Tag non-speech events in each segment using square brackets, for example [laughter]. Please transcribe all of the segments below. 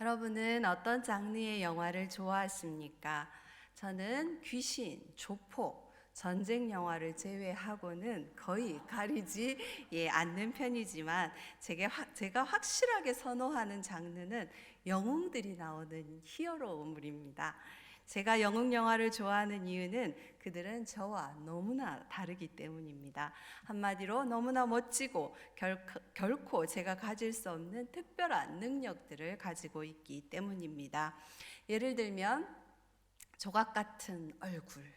여러분은 어떤 장르의 영화를 좋아하십니까? 저는 귀신, 조폭, 전쟁 영화를 제외하고는 거의 가리지 예, 않는 편이지만 제가, 확- 제가 확실하게 선호하는 장르는 영웅들이 나오는 히어로물입니다. 제가 영웅 영화를 좋아하는 이유는 그들은 저와 너무나 다르기 때문입니다. 한마디로 너무나 멋지고 결, 결코 제가 가질 수 없는 특별한 능력들을 가지고 있기 때문입니다. 예를 들면 조각 같은 얼굴,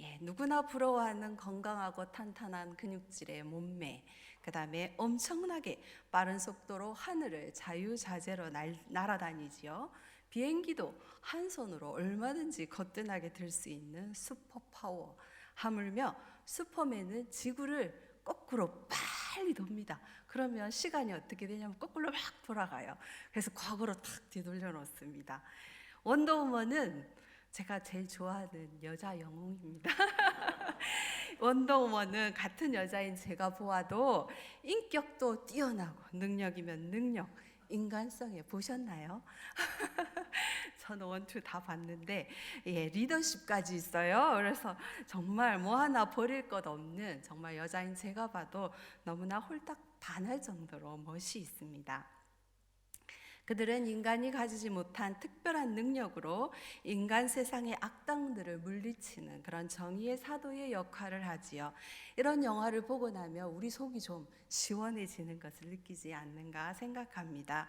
예, 누구나 부러워하는 건강하고 탄탄한 근육질의 몸매, 그 다음에 엄청나게 빠른 속도로 하늘을 자유자재로 날, 날아다니지요. 비행기도 한 손으로 얼마든지 거뜬하게 들 수 있는 슈퍼 파워. 하물며 슈퍼맨은 지구를 거꾸로 빨리 돕니다. 그러면 시간이 어떻게 되냐면 거꾸로 막 돌아가요. 그래서 과거로 탁 뒤돌려 놓습니다. 원더우먼은 제가 제일 좋아하는 여자 영웅입니다. [laughs] 원더우먼은 같은 여자인 제가 보아도 인격도 뛰어나고 능력이면 능력, 인간성에 보셨나요? [laughs] 저는 원투 다 봤는데 예, 리더십까지 있어요. 그래서 정말 뭐 하나 버릴 것 없는 정말 여자인 제가 봐도 너무나 홀딱 반할 정도로 멋이 있습니다. 그들은 인간이 가지지 못한 특별한 능력으로 인간 세상의 악당들을 물리치는 그런 정의의 사도의 역할을 하지요. 이런 영화를 보고 나면 우리 속이 좀 시원해지는 것을 느끼지 않는가 생각합니다.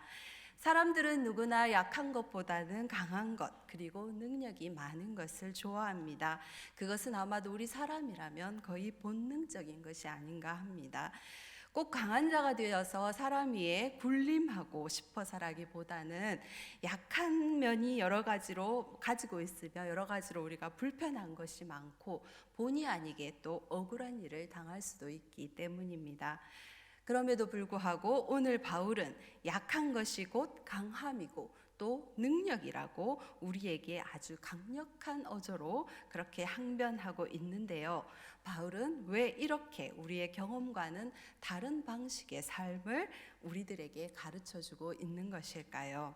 사람들은 누구나 약한 것보다는 강한 것, 그리고 능력이 많은 것을 좋아합니다. 그것은 아마도 우리 사람이라면 거의 본능적인 것이 아닌가 합니다. 꼭 강한 자가 되어서 사람 위에 군림하고 싶어서라기보다는 약한 면이 여러 가지로 가지고 있으며 여러 가지로 우리가 불편한 것이 많고 본의 아니게 또 억울한 일을 당할 수도 있기 때문입니다. 그럼에도 불구하고 오늘 바울은 약한 것이 곧 강함이고 또 능력이라고 우리에게 아주 강력한 어조로 그렇게 항변하고 있는데요. 바울은 왜 이렇게 우리의 경험과는 다른 방식의 삶을 우리들에게 가르쳐 주고 있는 것일까요?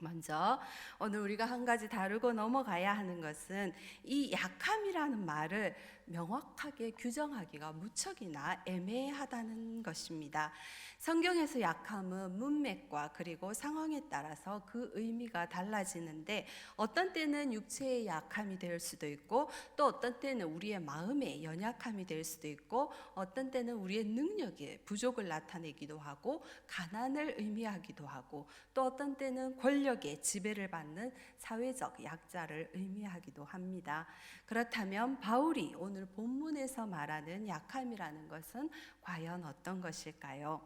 먼저 오늘 우리가 한 가지 다루고 넘어가야 하는 것은 이 약함이라는 말을 명확하게 규정하기가 무척이나 애매하다는 것입니다. 성경에서 약함은 문맥과 그리고 상황에 따라서 그 의미가 달라지는데 어떤 때는 육체의 약함이 될 수도 있고 또 어떤 때는 우리의 마음의 연약함이 될 수도 있고 어떤 때는 우리의 능력의 부족을 나타내기도 하고 가난을 의미하기도 하고 또 어떤 때는 권력의 지배를 받는 사회적 약자를 의미하기도 합니다. 그렇다면 바울이 오늘 본문에서 말하는 약함이라는 것은 과연 어떤 것일까요?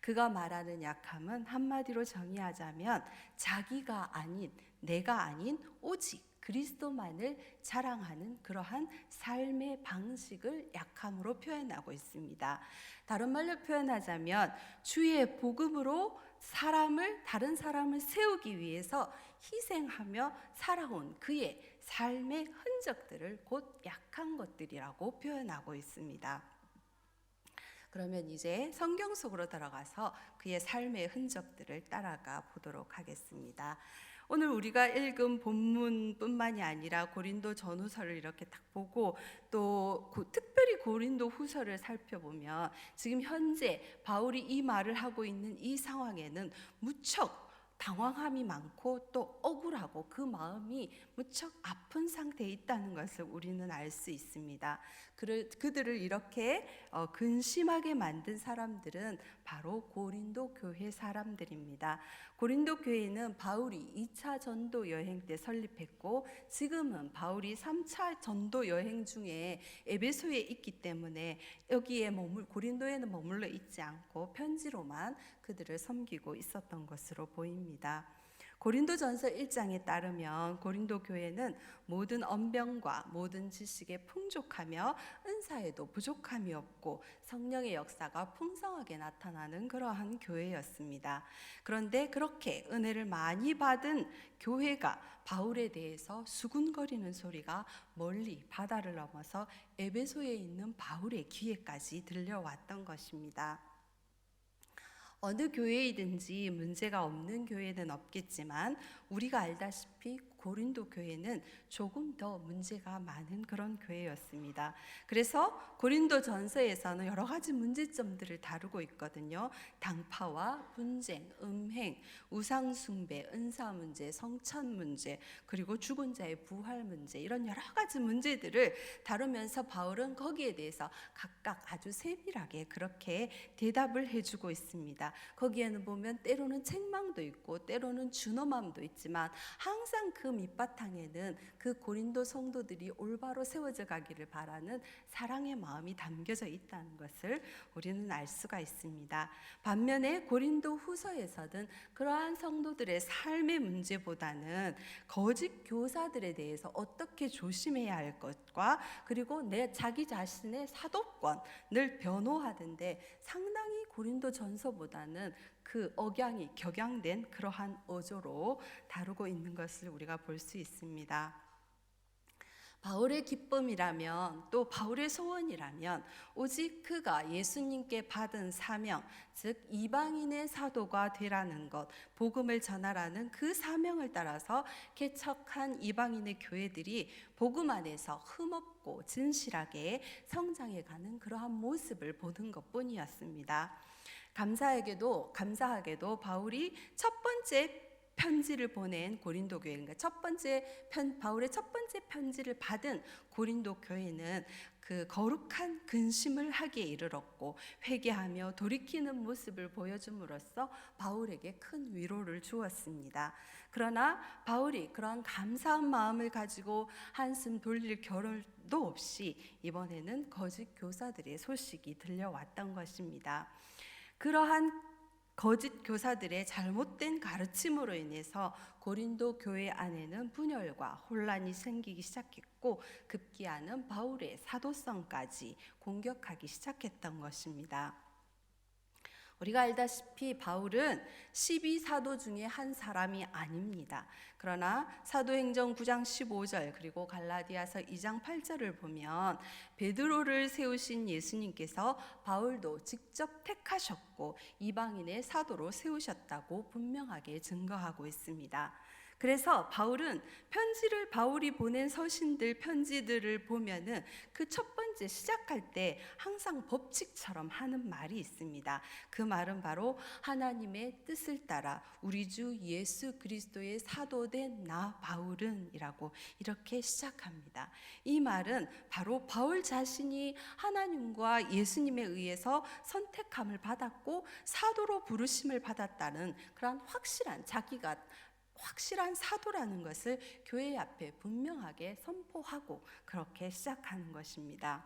그가 말하는 약함은 한마디로 정의하자면 자기가 아닌 내가 아닌 오직 그리스도만을 자랑하는 그러한 삶의 방식을 약함으로 표현하고 있습니다. 다른 말로 표현하자면 주의 복음으로 사람을 다른 사람을 세우기 위해서 희생하며 살아온 그의 삶의 흔적들을 곧 약한 것들이라고 표현하고 있습니다. 그러면 이제 성경 속으로 들어가서 그의 삶의 흔적들을 따라가 보도록 하겠습니다. 오늘 우리가 읽은 본문뿐만이 아니라 고린도 전후서를 이렇게 딱 보고 또 고- 특별히 고린도 후서를 살펴보면 지금 현재 바울이 이 말을 하고 있는 이 상황에는 무척 당황함이 많고 또 억울하고 그 마음이 무척 아픈 상태에 있다는 것을 우리는 알 수 있습니다. 그들을 이렇게 어, 근심하게 만든 사람들은 바로 고린도 교회 사람들입니다. 고린도 교회는 바울이 2차 전도 여행 때 설립했고 지금은 바울이 3차 전도 여행 중에 에베소에 있기 때문에 여기에 머물 고린도에는 머물러 있지 않고 편지로만 그들을 섬기고 있었던 것으로 보입니다. 고린도전서 1장에 따르면 고린도 교회는 모든 언병과 모든 지식에 풍족하며 은사에도 부족함이 없고 성령의 역사가 풍성하게 나타나는 그러한 교회였습니다. 그런데 그렇게 은혜를 많이 받은 교회가 바울에 대해서 수군거리는 소리가 멀리 바다를 넘어서 에베소에 있는 바울의 귀에까지 들려왔던 것입니다. 어느 교회이든지 문제가 없는 교회는 없겠지만 우리가 알다시피 고린도 교회는 조금 더 문제가 많은 그런 교회였습니다. 그래서 고린도 전서에서는 여러 가지 문제점들을 다루고 있거든요. 당파와 분쟁, 음행, 우상숭배, 은사 문제, 성천 문제, 그리고 죽은 자의 부활 문제 이런 여러 가지 문제들을 다루면서 바울은 거기에 대해서 각각 아주 세밀하게 그렇게 대답을 해주고 있습니다. 거기에는 보면 때로는 책망도 있고 때로는 준엄함도 있지만 항상 그 밑바탕에는 그 고린도 성도들이 올바로 세워져 가기를 바라는 사랑의 마음이 담겨져 있다는 것을 우리는 알 수가 있습니다. 반면에 고린도 후서에서는 그러한 성도들의 삶의 문제보다는 거짓 교사들에 대해서 어떻게 조심해야 할 것과 그리고 내 자기 자신의 사도권을 변호하는데 상당히 고린도 전서보다는 그 억양이 격양된 그러한 어조로 다루고 있는 것을 우리가 볼 수 있습니다. 바울의 기쁨이라면 또 바울의 소원이라면 오직 그가 예수님께 받은 사명, 즉 이방인의 사도가 되라는 것, 복음을 전하라는 그 사명을 따라서 개척한 이방인의 교회들이 복음 안에서 흠없고 진실하게 성장해 가는 그러한 모습을 보는 것뿐이었습니다. 감사하게도 감사하게도 바울이 첫 번째 편지를 보낸 고린도 교회, 그러니까 첫 번째 편, 바울의 첫 번째 편지를 받은 고린도 교회는 그 거룩한 근심을 하기에 이르렀고 회개하며 돌이키는 모습을 보여줌으로써 바울에게 큰 위로를 주었습니다. 그러나 바울이 그런 감사한 마음을 가지고 한숨 돌릴 겨를도 없이 이번에는 거짓 교사들의 소식이 들려왔던 것입니다. 그러한 거짓 교사들의 잘못된 가르침으로 인해서 고린도 교회 안에는 분열과 혼란이 생기기 시작했고 급기야는 바울의 사도성까지 공격하기 시작했던 것입니다. 우리가 알다시피 바울은 12사도 중에 한 사람이 아닙니다. 그러나 사도행전 9장 15절 그리고 갈라디아서 2장 8절을 보면 베드로를 세우신 예수님께서 바울도 직접 택하셨고 이방인의 사도로 세우셨다고 분명하게 증거하고 있습니다. 그래서 바울은 편지를 바울이 보낸 서신들 편지들을 보면은 그 첫 번째 시작할 때 항상 법칙처럼 하는 말이 있습니다. 그 말은 바로 하나님의 뜻을 따라 우리 주 예수 그리스도의 사도된 나 바울은이라고 이렇게 시작합니다. 이 말은 바로 바울 자신이 하나님과 예수님에 의해서 선택함을 받았고 사도로 부르심을 받았다는 그런 확실한 자기가 확실한 사도라는 것을 교회 앞에 분명하게 선포하고 그렇게 시작하는 것입니다.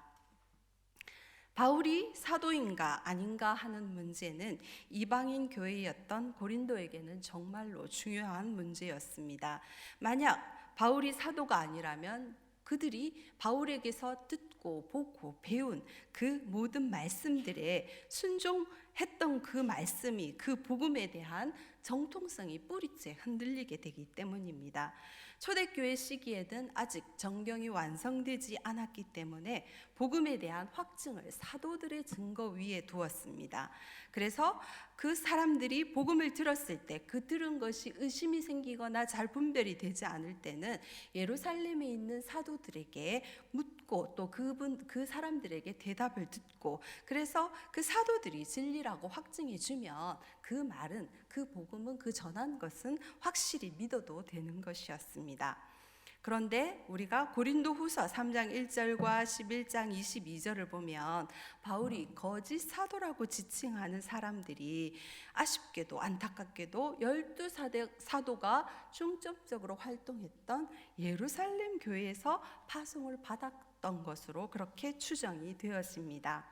바울이 사도인가 아닌가 하는 문제는 이방인 교회였던 고린도에게는 정말로 중요한 문제였습니다. 만약 바울이 사도가 아니라면 그들이 바울에게서 듣고 보고 배운 그 모든 말씀들에 순종했던 그 말씀이 그 복음에 대한 정통성이 뿌리째 흔들리게 되기 때문입니다. 초대교회 시기에는 아직 정경이 완성되지 않았기 때문에 복음에 대한 확증을 사도들의 증거 위에 두었습니다. 그래서 그 사람들이 복음을 들었을 때 그 들은 것이 의심이 생기거나 잘 분별이 되지 않을 때는 예루살렘에 있는 사도들에게 묻고 또 그분 그 사람들에게 대답을 듣고 그래서 그 사도들이 진리라고 확증해 주면 그 말은 그 복음은 그 전한 것은 확실히 믿어도 되는 것이었습니다. 그런데 우리가 고린도 후서 3장 1절과 11장 22절을 보면 바울이 거짓 사도라고 지칭하는 사람들이 아쉽게도 안타깝게도 열두 사도가 중점적으로 활동했던 예루살렘 교회에서 파송을 받았던 것으로 그렇게 추정이 되었습니다.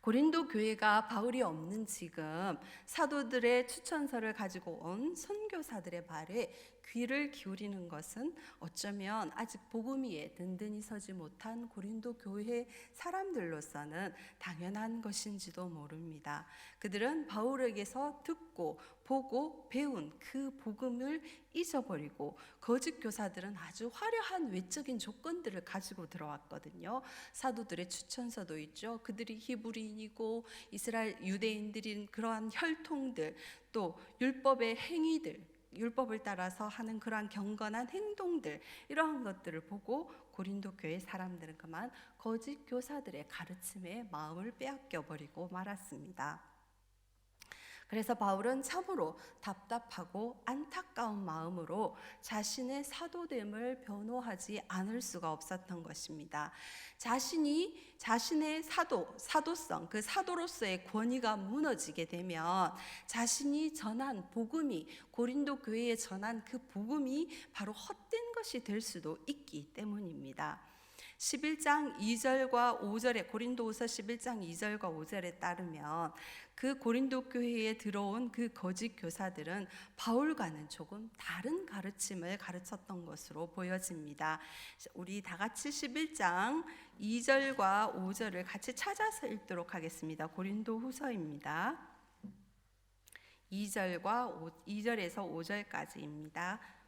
고린도 교회가 바울이 없는 지금 사도들의 추천서를 가지고 온 선교사들의 말에 귀를 기울이는 것은 어쩌면 아직 복음 위에 든든히 서지 못한 고린도 교회 사람들로서는 당연한 것인지도 모릅니다. 그들은 바울에게서 듣고 보고 배운 그 복음을 잊어버리고 거짓 교사들은 아주 화려한 외적인 조건들을 가지고 들어왔거든요. 사도들의 추천서도 있죠. 그들이 히브리인이고 이스라엘 유대인들인 그러한 혈통들 또 율법의 행위들 율법을 따라서 하는 그러한 경건한 행동들 이러한 것들을 보고 고린도 교회 사람들은 그만 거짓 교사들의 가르침에 마음을 빼앗겨 버리고 말았습니다. 그래서 바울은 참으로 답답하고 안타까운 마음으로 자신의 사도됨을 변호하지 않을 수가 없었던 것입니다. 자신이 자신의 사도, 사도성, 그 사도로서의 권위가 무너지게 되면 자신이 전한 복음이 고린도 교회에 전한 그 복음이 바로 헛된 것이 될 수도 있기 때문입니다. 11장 2절과 5절에 고린도후서 11장 2절과 5절에 따르면 그 고린도 교회에 들어온 그 거짓 교사들은 바울과는 조금 다른 가르침을 가르쳤던 것으로 보여집니다. 우리 다 같이 11장 2절과 5절을 같이 찾아서 읽도록 하겠습니다. 고린도후서입니다. 2절과 5, 2절에서 5절까지입니다.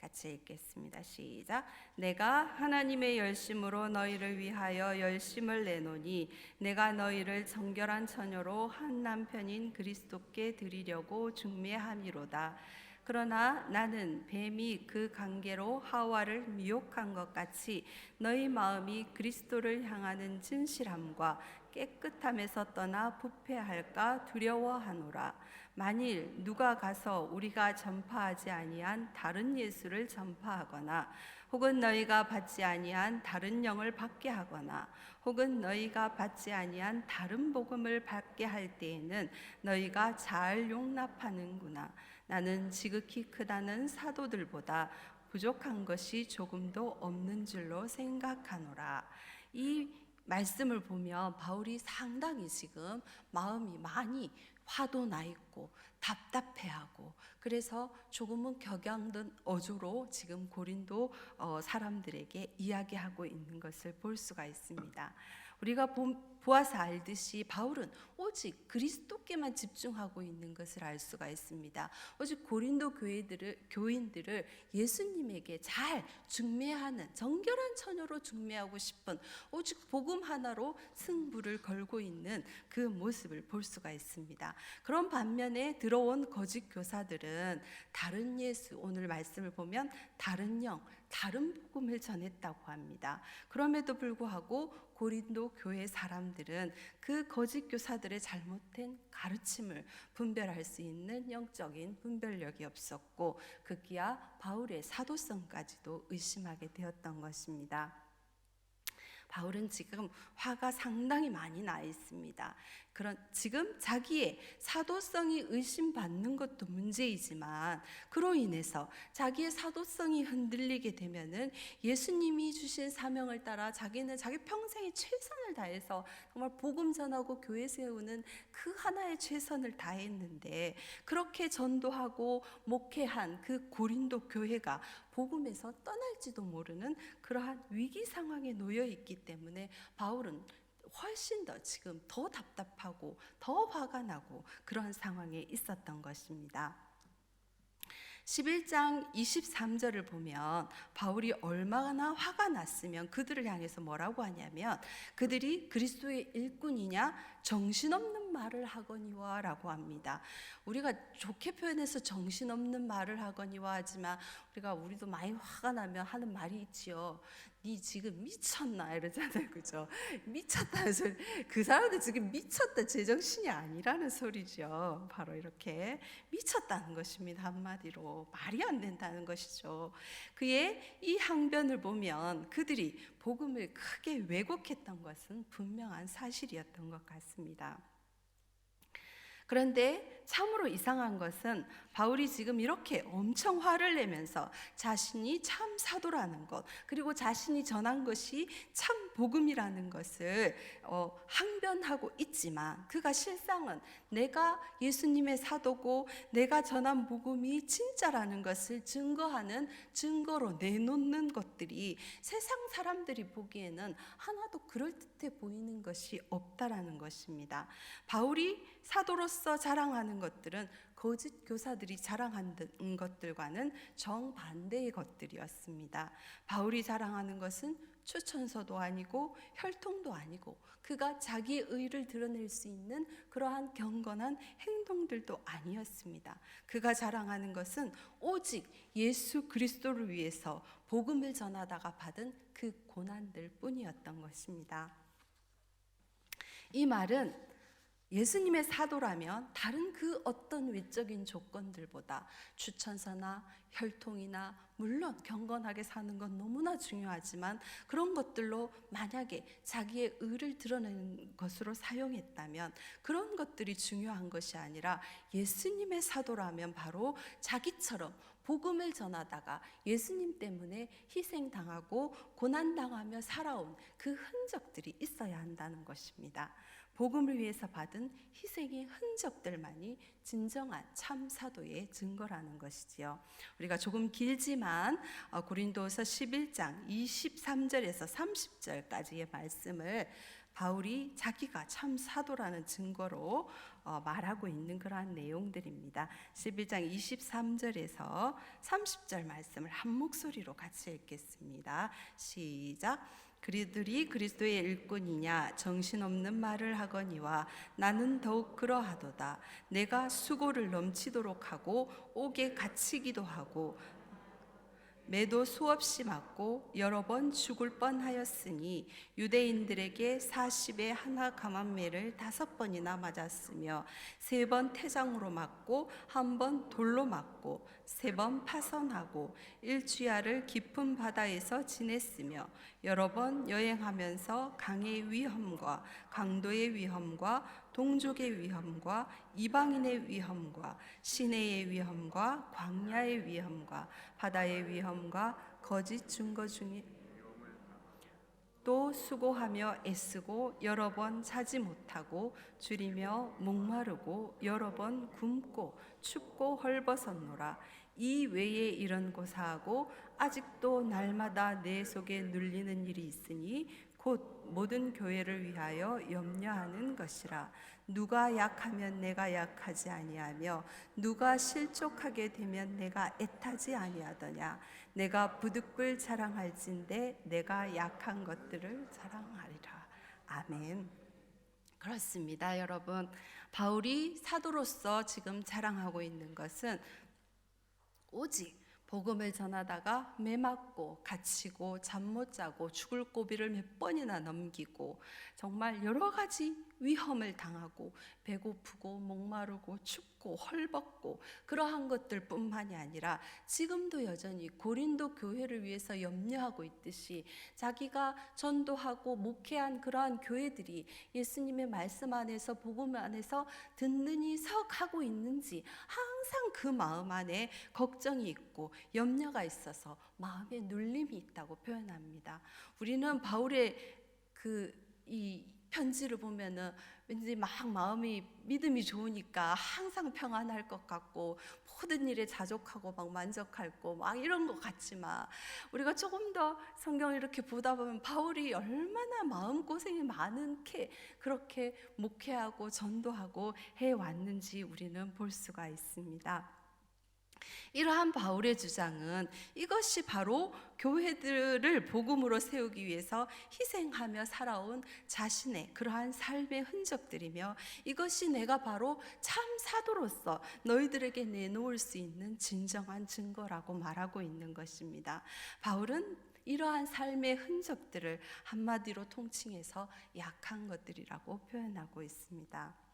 같이 읽겠습니다. 시작. 내가 하나님의 열심으로 너희를 위하여 열심을 내노니 내가 너희를 정결한 처녀로 한 남편인 그리스도께 드리려고 중매함이로다. 그러나 나는 뱀이 그 관계로 하와를 미혹한 것 같이 너희 마음이 그리스도를 향하는 진실함과 깨끗함에서 떠나 부패할까 두려워하노라. 만일 누가 가서 우리가 전파하지 아니한 다른 예수를 전파하거나 혹은 너희가 받지 아니한 다른 영을 받게 하거나 혹은 너희가 받지 아니한 다른 복음을 받게 할 때에는 너희가 잘 용납하는구나. 나는 지극히 크다는 사도들보다 부족한 것이 조금도 없는 줄로 생각하노라. 이 말씀을 보면 바울이 상당히 지금 마음이 많이 화도 나 있고 답답해하고 그래서 조금은 격양된 어조로 지금 고린도 어, 사람들에게 이야기하고 있는 것을 볼 수가 있습니다. 우리가 보, 보아서 알듯이 바울은 오직 그리스도께만 집중하고 있는 것을 알 수가 있습니다. 오직 고린도 교회들을 교인들을 예수님에게 잘 중매하는 정결한 처녀로 중매하고 싶은 오직 복음 하나로 승부를 걸고 있는 그 모습을 볼 수가 있습니다. 그런 반면에 들어온 거짓 교사들은 다른 예수 오늘 말씀을 보면 다른 영 다른 복음을 전했다고 합니다. 그럼에도 불구하고 고린도 교회 사람들은 그 거짓 교사들의 잘못된 가르침을 분별할 수 있는 영적인 분별력이 없었고 급기야 바울의 사도성까지도 의심하게 되었던 것입니다. 바울은 지금 화가 상당히 많이 나 있습니다. 그런 지금 자기의 사도성이 의심받는 것도 문제이지만 그로 인해서 자기의 사도성이 흔들리게 되면은 예수님이 주신 사명을 따라 자기는 자기 평생의 최선을 다해서 정말 복음 전하고 교회 세우는 그 하나의 최선을 다했는데 그렇게 전도하고 목회한 그 고린도 교회가 복음에서 떠날지도 모르는 그러한 위기 상황에 놓여 있기 때문에 바울은 훨씬 더 지금 더 답답하고 더 화가 나고 그러한 상황에 있었던 것입니다. 11장 23절을 보면 바울이 얼마나 화가 났으면 그들을 향해서 뭐라고 하냐면 그들이 그리스도의 일꾼이냐 정신없는 말을 하거니와 라고 합니다. 우리가 좋게 표현해서 정신없는 말을 하거니와 하지만 우리가 우리도 많이 화가 나면 하는 말이 있지요. 니 지금 미쳤나 이러잖아요, [laughs] 그죠? 미쳤다는 소리. 그 사람들 지금 미쳤다 제정신이 아니라는 소리죠. 바로 이렇게 미쳤다는 것입니다 한마디로 말이 안 된다는 것이죠. 그의 이 항변을 보면 그들이 복음을 크게 왜곡했던 것은 분명한 사실이었던 것 같습니다. 그런데 참으로 이상한 것은 바울이 지금 이렇게 엄청 화를 내면서 자신이 참 사도라는 것, 그리고 자신이 전한 것이 참 복음이라는 것을 어, 항변하고 있지만 그가 실상은 내가 예수님의 사도고 내가 전한 복음이 진짜라는 것을 증거하는 증거로 내놓는 것들이 세상 사람들이 보기에는 하나도 그럴듯해 보이는 것이 없다라는 것입니다. 바울이 사도로서 자랑하는 것들은 거짓 교사들이 자랑하는 것들과는 정반대의 것들이었습니다. 바울이 자랑하는 것은 추천서도 아니고 혈통도 아니고 그가 자기의 의를 드러낼 수 있는 그러한 경건한 행동들도 아니었습니다. 그가 자랑하는 것은 오직 예수 그리스도를 위해서 복음을 전하다가 받은 그 고난들 뿐이었던 것입니다. 이 말은 예수님의 사도라면 다른 그 어떤 외적인 조건들보다 추천서나 혈통이나 물론 경건하게 사는 건 너무나 중요하지만 그런 것들로 만약에 자기의 의를 드러내는 것으로 사용했다면 그런 것들이 중요한 것이 아니라 예수님의 사도라면 바로 자기처럼 복음을 전하다가 예수님 때문에 희생당하고 고난당하며 살아온 그 흔적들이 있어야 한다는 것입니다. 복음을 위해서 받은 희생의 흔적들만이 진정한 참 사도의 증거라는 것이지요. 우리가 조금 길지만 어, 고린도서 11장 23절에서 30절까지의 말씀을 바울이 자기가 참 사도라는 증거로 어, 말하고 있는 그러한 내용들입니다. 11장 23절에서 30절 말씀을 한 목소리로 같이 읽겠습니다. 시작. 그리들이 그리스도의 일꾼이냐? 정신없는 말을 하거니와 나는 더욱 그러하도다. 내가 수고를 넘치도록 하고 옥에 갇히기도 하고 매도 수없이 맞고 여러 번 죽을 뻔하였으니 유대인들에게 40에 하나 감한매를 다섯 번이나 맞았으며 세 번 태장으로 맞고 한 번 돌로 맞고 세 번 파선하고 일주야를 깊은 바다에서 지냈으며 여러 번 여행하면서 강의 위험과 강도의 위험과 동족의 위험과 이방인의 위험과 시내의 위험과 광야의 위험과 바다의 위험과 거짓 증거 중에 또 수고하며 애쓰고 여러 번 자지 못하고 줄이며 목마르고 여러 번 굶고 춥고 헐벗었노라. 이 외에 이런 고사하고 아직도 날마다 내 속에 눌리는 일이 있으니 곧 모든 교회를 위하여 염려하는 것이라. 누가 약하면 내가 약하지 아니하며 누가 실족하게 되면 내가 애타지 아니하더냐. 내가 부득불 자랑할진대 내가 약한 것들을 자랑하리라. 아멘. 그렇습니다 여러분. 바울이 사도로서 지금 자랑하고 있는 것은 오직 복음을 전하다가 매 맞고 갇히고 잠 못 자고 죽을 고비를 몇 번이나 넘기고 정말 여러 가지 위험을 당하고 배고프고 목마르고 춥고 헐벗고 그러한 것들뿐만이 아니라 지금도 여전히 고린도 교회를 위해서 염려하고 있듯이 자기가 전도하고 목회한 그러한 교회들이 예수님의 말씀 안에서 복음 안에서 듣는 이석 하고 있는지 항상 그 마음 안에 걱정이 있고 염려가 있어서 마음에 눌림이 있다고 표현합니다. 우리는 바울의 그이 편지를 보면은 왠지 막 마음이 믿음이 좋으니까 항상 평안할 것 같고 모든 일에 자족하고 막 만족하고 막 이런 것 같지만 우리가 조금 더 성경을 이렇게 보다 보면 바울이 얼마나 마음 고생이 많은 게 그렇게 목회하고 전도하고 해 왔는지 우리는 볼 수가 있습니다. 이러한 바울의 주장은 이것이 바로 교회들을 복음으로 세우기 위해서 희생하며 살아온 자신의 그러한 삶의 흔적들이며 이것이 내가 바로 참 사도로서 너희들에게 내놓을 수 있는 진정한 증거라고 말하고 있는 것입니다. 바울은 이러한 삶의 흔적들을 한마디로 통칭해서 약한 것들이라고 표현하고 있습니다.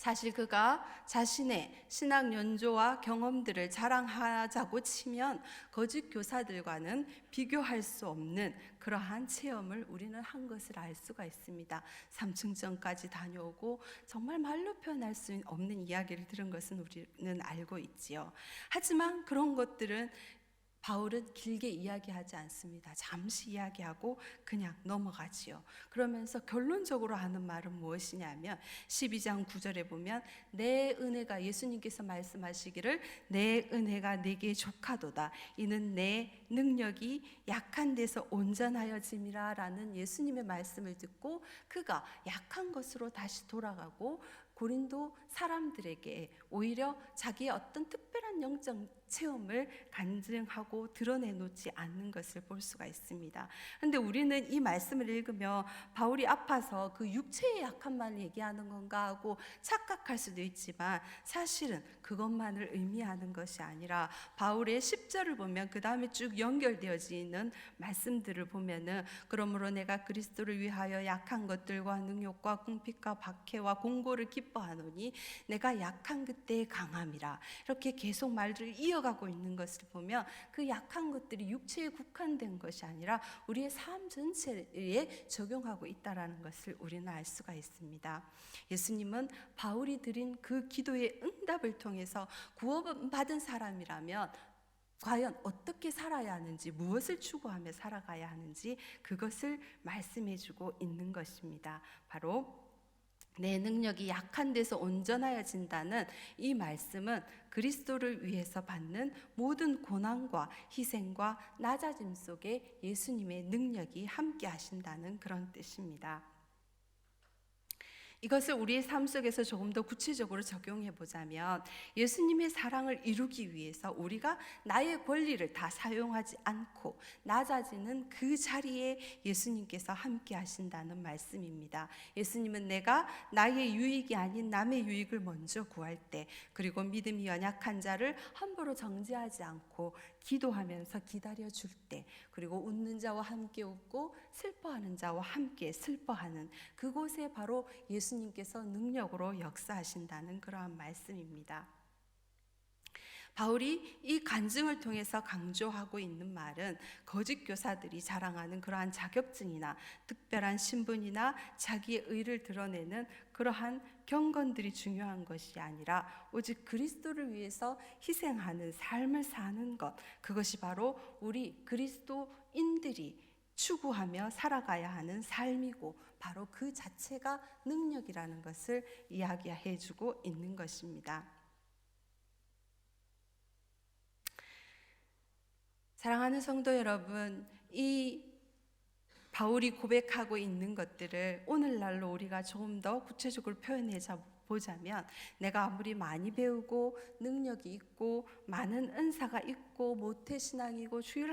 사실 그가 자신의 신학 연조와 경험들을 자랑하자고 치면 거짓 교사들과는 비교할 수 없는 그러한 체험을 우리는 한 것을 알 수가 있습니다. 삼층전까지 다녀오고 정말 말로 표현할 수 없는 이야기를 들은 것은 우리는 알고 있지요. 하지만 그런 것들은 바울은 길게 이야기하지 않습니다. 잠시 이야기하고 그냥 넘어가지요. 그러면서 결론적으로 하는 말은 무엇이냐면 12장 9절에 보면 내 은혜가 예수님께서 말씀하시기를 내 은혜가 내게 족하도다. 이는 내 능력이 약한 데서 온전하여짐이라라는 예수님의 말씀을 듣고 그가 약한 것으로 다시 돌아가고 고린도 사람들에게 오히려 자기의 어떤 특별한 영적 체험을 간증하고 드러내놓지 않는 것을 볼 수가 있습니다. 그런데 우리는 이 말씀을 읽으며 바울이 아파서 그 육체의 약함만 얘기하는 건가 하고 착각할 수도 있지만 사실은 그것만을 의미하는 것이 아니라 바울의 10절을 보면 그 다음에 쭉 연결되어지는 말씀들을 보면은 그러므로 내가 그리스도를 위하여 약한 것들과 능욕과 궁핍과 박해와 공고를 기뻐하노니 내가 약한 그때의 강함이라 이렇게 계속 말들을 이어 가고 있는 것을 보면 그 약한 것들이 육체에 국한된 것이 아니라 우리의 삶 전체에 적용하고 있다라는 것을 우리는 알 수가 있습니다. 예수님은 바울이 드린 그 기도의 응답을 통해서 구원받은 사람이라면 과연 어떻게 살아야 하는지 무엇을 추구하며 살아가야 하는지 그것을 말씀해 주고 있는 것입니다. 바로 내 능력이 약한 데서 온전하여진다는 이 말씀은 그리스도를 위해서 받는 모든 고난과 희생과 낮아짐 속에 예수님의 능력이 함께 하신다는 그런 뜻입니다. 이것을 우리의 삶 속에서 조금 더 구체적으로 적용해 보자면 예수님의 사랑을 이루기 위해서 우리가 나의 권리를 다 사용하지 않고 낮아지는 그 자리에 예수님께서 함께 하신다는 말씀입니다. 예수님은 내가 나의 유익이 아닌 남의 유익을 먼저 구할 때 그리고 믿음이 연약한 자를 함부로 정죄하지 않고 기도하면서 기다려 줄 때, 그리고 웃는 자와 함께 웃고 슬퍼하는 자와 함께 슬퍼하는 그곳에 바로 예수 님께서 능력으로 역사하신다는 그러한 말씀입니다. 바울이 이 간증을 통해서 강조하고 있는 말은 거짓 교사들이 자랑하는 그러한 자격증이나 특별한 신분이나 자기의 의를 드러내는 그러한 경건들이 중요한 것이 아니라 오직 그리스도를 위해서 희생하는 삶을 사는 것 그것이 바로 우리 그리스도인들이 추구하며 살아가야 하는 삶이고 바로 그 자체가 능력이라는 것을 이야기해 주고 있는 것입니다. 사랑하는 성도 여러분, 이 바울이 고백하고 있는 것들을 오늘날로 우리가 조금 더 구체적으로 표현해 보자면 내가 아무리 많이 배우고 능력이 있고 많은 은사가 있고 모태 신앙이고 주일을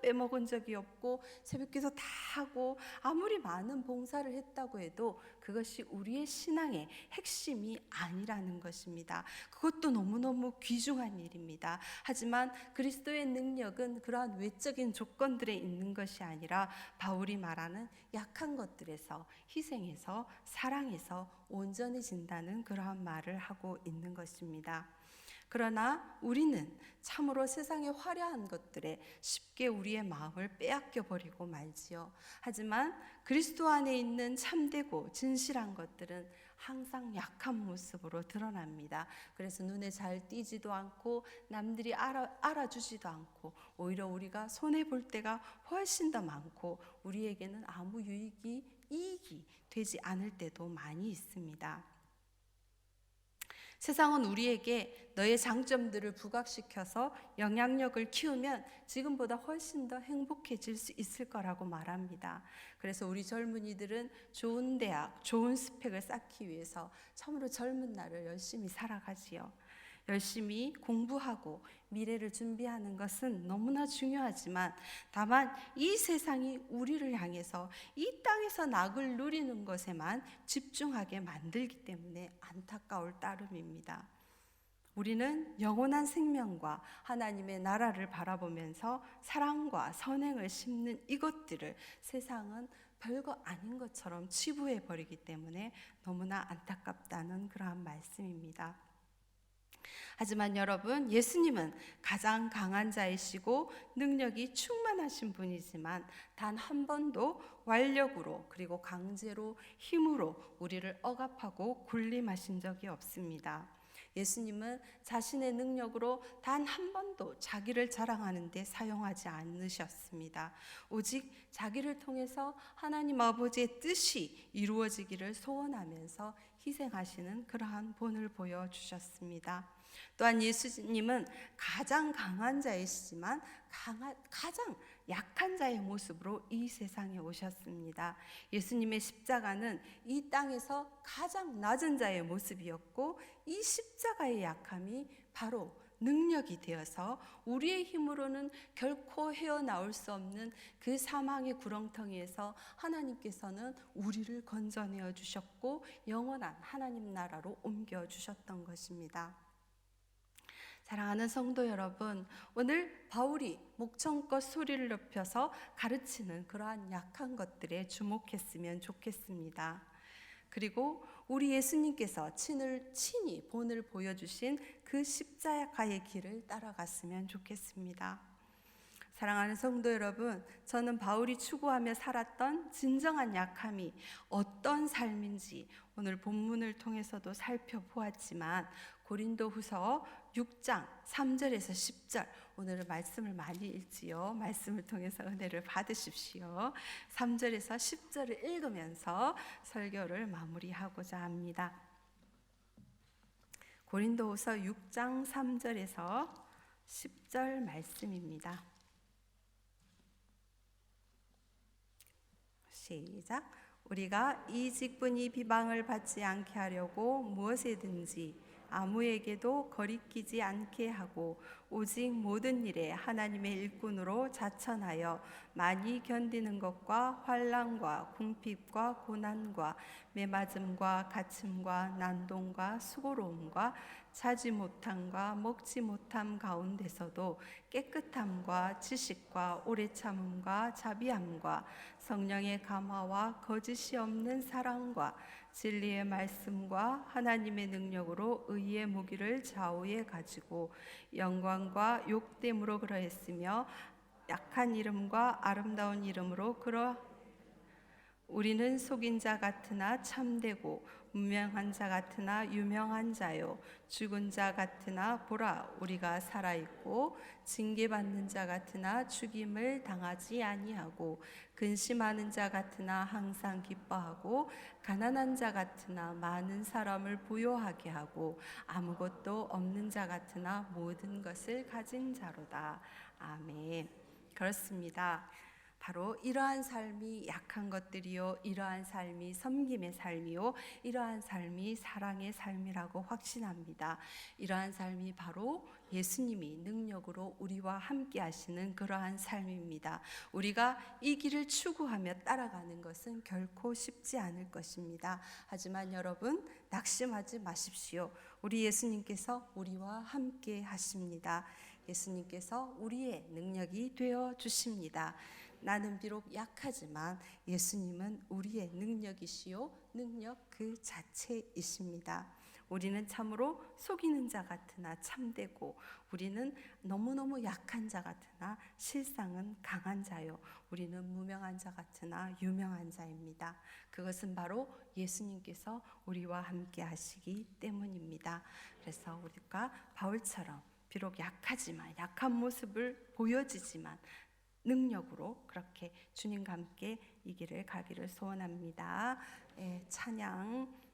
빼먹은 적이 없고 새벽 기도 다 하고 아무리 많은 봉사를 했다고 해도 그것이 우리의 신앙의 핵심이 아니라는 것입니다. 그것도 너무너무 귀중한 일입니다. 하지만 그리스도의 능력은 그러한 외적인 조건들에 있는 것이 아니라 바울이 말하는 약한 것들에서 희생해서 사랑해서 온전해진다는 그러한 말을 하고 있는 것입니다. 그러나 우리는 참으로 세상의 화려한 것들에 쉽게 우리의 마음을 빼앗겨 버리고 말지요. 하지만 그리스도 안에 있는 참되고 진실한 것들은 항상 약한 모습으로 드러납니다. 그래서 눈에 잘 띄지도 않고 남들이 알아, 알아주지도 않고 오히려 우리가 손해 볼 때가 훨씬 더 많고 우리에게는 아무 유익이 이익이 되지 않을 때도 많이 있습니다. 세상은 우리에게 너의 장점들을 부각시켜서 영향력을 키우면 지금보다 훨씬 더 행복해질 수 있을 거라고 말합니다. 그래서 우리 젊은이들은 좋은 대학, 좋은 스펙을 쌓기 위해서 참으로 젊은 날을 열심히 살아가지요. 열심히 공부하고 미래를 준비하는 것은 너무나 중요하지만 다만 이 세상이 우리를 향해서 이 땅에서 낙을 누리는 것에만 집중하게 만들기 때문에 안타까울 따름입니다. 우리는 영원한 생명과 하나님의 나라를 바라보면서 사랑과 선행을 심는 이것들을 세상은 별거 아닌 것처럼 치부해 버리기 때문에 너무나 안타깝다는 그러한 말씀입니다. 하지만 여러분, 예수님은 가장 강한 자이시고 능력이 충만하신 분이지만 단 한 번도 완력으로 그리고 강제로 힘으로 우리를 억압하고 군림하신 적이 없습니다. 예수님은 자신의 능력으로 단 한 번도 자기를 자랑하는데 사용하지 않으셨습니다. 오직 자기를 통해서 하나님 아버지의 뜻이 이루어지기를 소원하면서 희생하시는 그러한 본을 보여주셨습니다. 또한 예수님은 가장 강한 자이시지만 강한, 가장 약한 자의 모습으로 이 세상에 오셨습니다. 예수님의 십자가는 이 땅에서 가장 낮은 자의 모습이었고 이 십자가의 약함이 바로 능력이 되어서 우리의 힘으로는 결코 헤어나올 수 없는 그 사망의 구렁텅이에서 하나님께서는 우리를 건져내어 주셨고 영원한 하나님 나라로 옮겨 주셨던 것입니다. 사랑하는 성도 여러분, 오늘 바울이 목청껏 소리를 높여서 가르치는 그러한 약한 것들에 주목했으면 좋겠습니다. 그리고 우리 예수님께서 친을 친히 본을 보여주신 그 십자가의 길을 따라갔으면 좋겠습니다. 사랑하는 성도 여러분, 저는 바울이 추구하며 살았던 진정한 약함이 어떤 삶인지 오늘 본문을 통해서도 살펴보았지만 고린도 후서 6장 3절에서 10절 오늘은 말씀을 많이 읽지요. 말씀을 통해서 은혜를 받으십시오. 3절에서 10절을 읽으면서 설교를 마무리하고자 합니다. 고린도후서 6장 3절에서 10절 말씀입니다. 시작. 우리가 이 직분이 비방을 받지 않게 하려고 무엇이든지 아무에게도 거리끼지 않게 하고 오직 모든 일에 하나님의 일꾼으로 자천하여 많이 견디는 것과 환란과 궁핍과 고난과 매맞음과 갇힘과 난동과 수고로움과 자지 못함과 먹지 못함 가운데서도 깨끗함과 지식과 오래 참음과 자비함과 성령의 감화와 거짓이 없는 사랑과 진리의 말씀과 하나님의 능력으로 의의 무기를 좌우에 가지고 영광과 욕됨으로 그러했으며 약한 이름과 아름다운 이름으로 그러 우리는 속인 자 같으나 참되고 무명한 자 같으나 유명한 자요. 죽은 자 같으나 보라 우리가 살아 있고 징계받는 자 같으나 죽임을 당하지 아니하고 근심하는 자 같으나 항상 기뻐하고 가난한 자 같으나 많은 사람을 부요하게 하고 아무것도 없는 자 같으나 모든 것을 가진 자로다. 아멘. 그렇습니다. 바로 이러한 삶이 약한 것들이요, 이러한 삶이 섬김의 삶이요, 이러한 삶이 사랑의 삶이라고 확신합니다. 이러한 삶이 바로 예수님이 능력으로 우리와 함께 하시는 그러한 삶입니다. 우리가 이 길을 추구하며 따라가는 것은 결코 쉽지 않을 것입니다. 하지만 여러분, 낙심하지 마십시오. 우리 예수님께서 우리와 함께 하십니다. 예수님께서 우리의 능력이 되어 주십니다. 나는 비록 약하지만 예수님은 우리의 능력이시요 능력 그 자체이십니다. 우리는 참으로 속이는 자 같으나 참되고 우리는 너무너무 약한 자 같으나 실상은 강한 자요 우리는 무명한 자 같으나 유명한 자입니다. 그것은 바로 예수님께서 우리와 함께 하시기 때문입니다. 그래서 우리가 바울처럼 비록 약하지만 약한 모습을 보여지지만 능력으로 그렇게 주님과 함께 이 길을 가기를 소원합니다. 예, 찬양